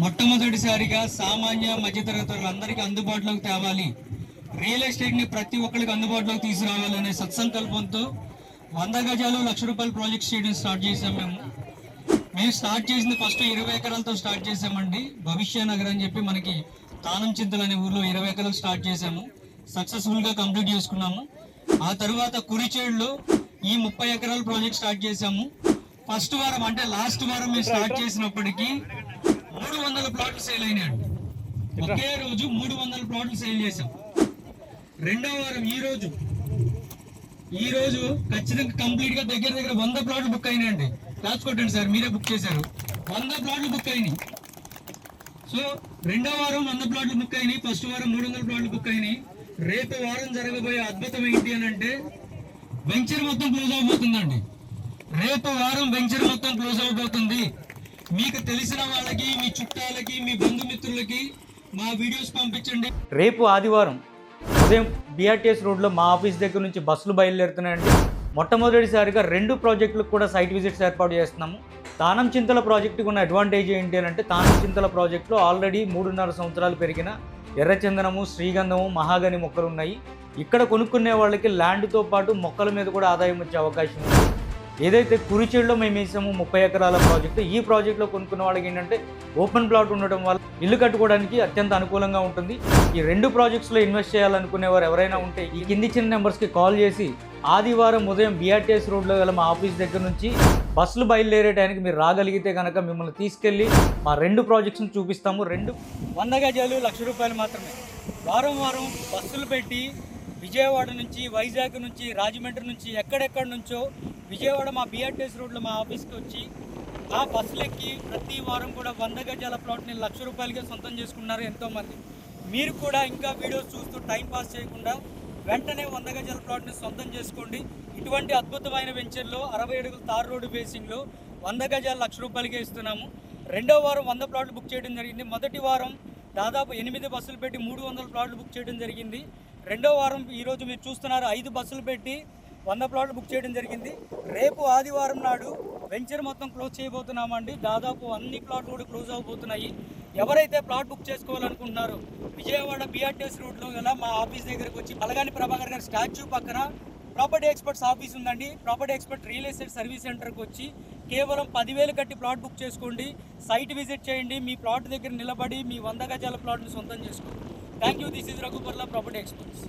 మొట్టమొదటిసారిగా సామాన్య మధ్యతరగతి అందరికీ అందుబాటులోకి తేవాలి. రియల్ ఎస్టేట్ని ప్రతి ఒక్కరికి అందుబాటులోకి తీసుకురావాలనే సత్సంకల్పంతో వంద గజాలు లక్ష రూపాయల ప్రాజెక్ట్ చేయడం స్టార్ట్ చేసాం మేము. మేము స్టార్ట్ చేసింది ఫస్ట్ ఇరవై ఎకరాలతో స్టార్ట్ చేసామండి భవిష్య నగర్ అని చెప్పి మనకి తానం చింతలు అనే ఊర్లో ఇరవై ఎకరాలు స్టార్ట్ చేసాము సక్సెస్ఫుల్గా కంప్లీట్ చేసుకున్నాము. ఆ తర్వాత కురిచేడులో ఈ ముప్పై ఎకరాల ప్రాజెక్ట్ స్టార్ట్ చేసాము ఫస్ట్ వారం అంటే లాస్ట్ వారం మేము స్టార్ట్ చేసినప్పటికీ మూడు వందల ప్లాట్లు సేల్ అయినాయండి ఒకే రోజు మూడు వందల ప్లాట్లు సేల్ చేసాం రెండో వారం ఈ రోజు. ఈ రోజు ఖచ్చితంగా కంప్లీట్గా దగ్గర దగ్గర వంద ప్లాట్లు బుక్ అయినాయండి. కొట్టండి సార్ మీరే బుక్ చేశారు. వంద ప్లాట్లు బుక్ అయినాయి. సో రెండో వారం వంద ప్లాట్లు బుక్ అయినాయి ఫస్ట్ వారం మూడు వందల ప్లాట్లు బుక్ అయినాయి. రేపు వారం జరగబోయే అద్భుతం ఏంటి అని అంటే వెంచర్ మొత్తం క్లోజ్ అవబోతుందండి. రేపు వారం వెంచర్ మొత్తం క్లోజ్ అవబోతుంది. మీకు తెలిసిన వాళ్ళకి మీ చుట్టాలకి మీ బంధుమిత్రులకి మా వీడియోస్ పంపించండి. రేపు ఆదివారం ఉదయం బీఆర్టీఎస్ రోడ్లో మా ఆఫీస్ దగ్గర నుంచి బస్సులు బయలుదేరుతున్నాయండి. మొట్టమొదటిసారిగా రెండు ప్రాజెక్టులకు కూడా సైట్ విజిట్స్ ఏర్పాటు చేస్తున్నాము. తానం చింతల ప్రాజెక్టుకు ఉన్న అడ్వాంటేజ్ ఏంటి అని అంటే తానం చింతల ప్రాజెక్టులో ఆల్రెడీ మూడున్నర సంవత్సరాలు పెరిగిన ఎర్రచందనము శ్రీగంధము మహాగని మొక్కలు ఉన్నాయి. ఇక్కడ కొనుక్కునే వాళ్ళకి ల్యాండ్తో పాటు మొక్కల మీద కూడా ఆదాయం వచ్చే అవకాశం ఉంది. ఏదైతే కురిచేడులో మేము వేసాము ముప్పై ఎకరాల ప్రాజెక్టు ఈ ప్రాజెక్టులో కొనుక్కున్న వాళ్ళకి ఏంటంటే ఓపెన్ ప్లాట్ ఉండటం వల్ల ఇల్లు కట్టుకోవడానికి అత్యంత అనుకూలంగా ఉంటుంది. ఈ రెండు ప్రాజెక్ట్స్లో ఇన్వెస్ట్ చేయాలనుకునేవారు ఎవరైనా ఉంటే ఈ కింది చిన్న నెంబర్స్కి కాల్ చేసి ఆదివారం ఉదయం బీఆర్టీఎస్ రోడ్లో గల మా ఆఫీస్ దగ్గర నుంచి బస్సులు బయలుదేరే టైంకి మీరు రాగలిగితే కనుక మిమ్మల్ని తీసుకెళ్ళి మా రెండు ప్రాజెక్ట్స్ని చూపిస్తాము. రెండు వంద గజాలు లక్ష రూపాయలు మాత్రమే. వారం వారం బస్సులు పెట్టి విజయవాడ నుంచి వైజాగ్ నుంచి రాజమండ్రి నుంచి ఎక్కడెక్కడి నుంచో విజయవాడ మా బీఆర్టీఎస్ రోడ్లో మా ఆఫీస్కి వచ్చి ఆ బస్సులెక్కి ప్రతి వారం కూడా వంద గజాల ప్లాట్ని లక్ష రూపాయలకే సొంతం చేసుకున్నారు ఎంతోమంది. మీరు కూడా ఇంకా వీడియోస్ చూస్తూ టైం పాస్ చేయకుండా వెంటనే వంద గజాల ప్లాట్ని సొంతం చేసుకోండి. ఇటువంటి అద్భుతమైన వెంచర్లో అరవై అడుగుల తార్ రోడ్డు బేసింగ్లో వంద గజాల లక్ష రూపాయలకే ఇస్తున్నాము. రెండో వారం వంద ప్లాట్లు బుక్ చేయడం జరిగింది. మొదటి వారం దాదాపు ఎనిమిది బస్సులు పెట్టి మూడు వందల ప్లాట్లు బుక్ చేయడం జరిగింది. రెండో వారం ఈరోజు మీరు చూస్తున్నారు ఐదు బస్సులు పెట్టి వంద ప్లాట్లు బుక్ చేయడం జరిగింది. రేపు ఆదివారం నాడు వెంచర్ మొత్తం క్లోజ్ చేయబోతున్నామండి. దాదాపు అన్ని ప్లాట్లు కూడా క్లోజ్ అవబోతున్నాయి. ఎవరైతే ప్లాట్ బుక్ చేసుకోవాలనుకుంటున్నారో విజయవాడ బీఆర్టీఎస్ రూట్లో గల మా ఆఫీస్ దగ్గరకు వచ్చి బలగాని ప్రభాకర్ గారి స్టాచ్యూ పక్కన ప్రాపర్టీ ఎక్స్పర్ట్స్ ఆఫీస్ ఉందండి. Property expert real estate service సెంటర్కి వచ్చి కేవలం పదివేలు కట్టి ప్లాట్ బుక్ చేసుకోండి. సైట్ విజిట్ చేయండి. మీ ప్లాట్ దగ్గర నిలబడి మీ వంద గజాల ప్లాట్ని సొంతం చేసుకోండి. Thank you this is Raghuparla property experts